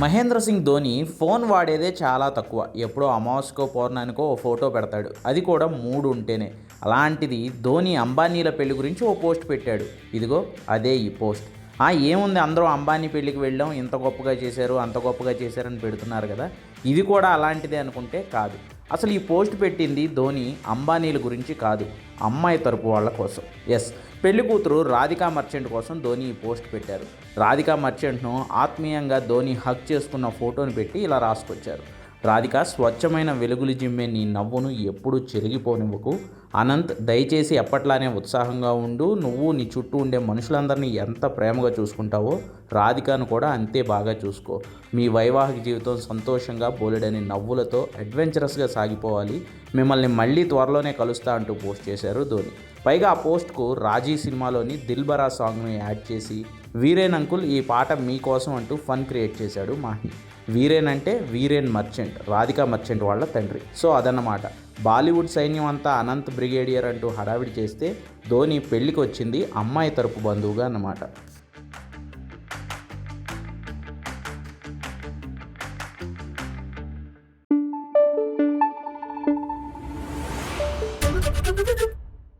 Mahindra Singh Dhoni phone వాడేదే చాలా తక్కువ. ఎప్పుడో అమావాస్కో పౌర్ణానికో ఓ ఫోటో పెడతాడు. అది కూడా మూడు ఉంటేనే. అలాంటిది ధోని అంబానీల పెళ్ళి గురించి ఓ పోస్ట్ పెట్టాడు. ఇదిగో అదే ఈ పోస్ట్. ఆ ఏముంది అందరూ అంబానీ పెళ్ళికి వెళ్ళాం ఇంత గొప్పగా చేశారు అంత గొప్పగా చేశారని పెడుతున్నారు కదా? ఇది కూడా అలాంటిదే అనుకుంటే కాదు. అసలు ఈ పోస్ట్ పెట్టింది ధోని అంబానీల గురించి కాదు అమ్మాయి తరపు వాళ్ళ కోసం. ఎస్ పెళ్ళి కూతురు రాధికా మర్చెంట్ కోసం ధోని ఈ పోస్ట్ పెట్టారు. రాధికా మర్చెంట్ను ఆత్మీయంగా ధోని హక్ చేసుకున్న ఫోటోని పెట్టి ఇలా రాసుకొచ్చారు. రాధిక స్వచ్ఛమైన వెలుగులు జిమ్మే నీ నవ్వును ఎప్పుడూ చెరిగిపోనివ్వకు. అనంత్ దయచేసి ఎప్పట్లానే ఉత్సాహంగా ఉండు. నువ్వు నీ చుట్టూ ఉండే మనుషులందరినీ ఎంత ప్రేమగా చూసుకుంటావో రాధికను కూడా అంతే బాగా చూసుకో. మీ వైవాహిక జీవితం సంతోషంగా బోలెడని నవ్వులతో అడ్వెంచరస్గా సాగిపోవాలి. మిమ్మల్ని మళ్ళీ త్వరలోనే కలుస్తా అంటూ పోస్ట్ చేశారు ధోని. పైగా ఆ పోస్ట్కు రాజీ సినిమాలోని దిల్బరా సాంగ్ను యాడ్ చేసి వీరేన్ అంకుల్ ఈ పాట మీకోసం అంటూ ఫన్ క్రియేట్ చేశాడు మాహి. వీరేన్ అంటే వీరేన్ మర్చెంట్ రాధికా మర్చెంట్ వాళ్ళ తండ్రి. సో అదన్నమాట. బాలీవుడ్ సైన్యం అంతా అనంత్ బ్రిగేడియర్ అంటూ హడావిడి చేస్తే ధోని పెళ్ళికి వచ్చింది అమ్మాయి తరపు బంధువుగా అన్నమాట.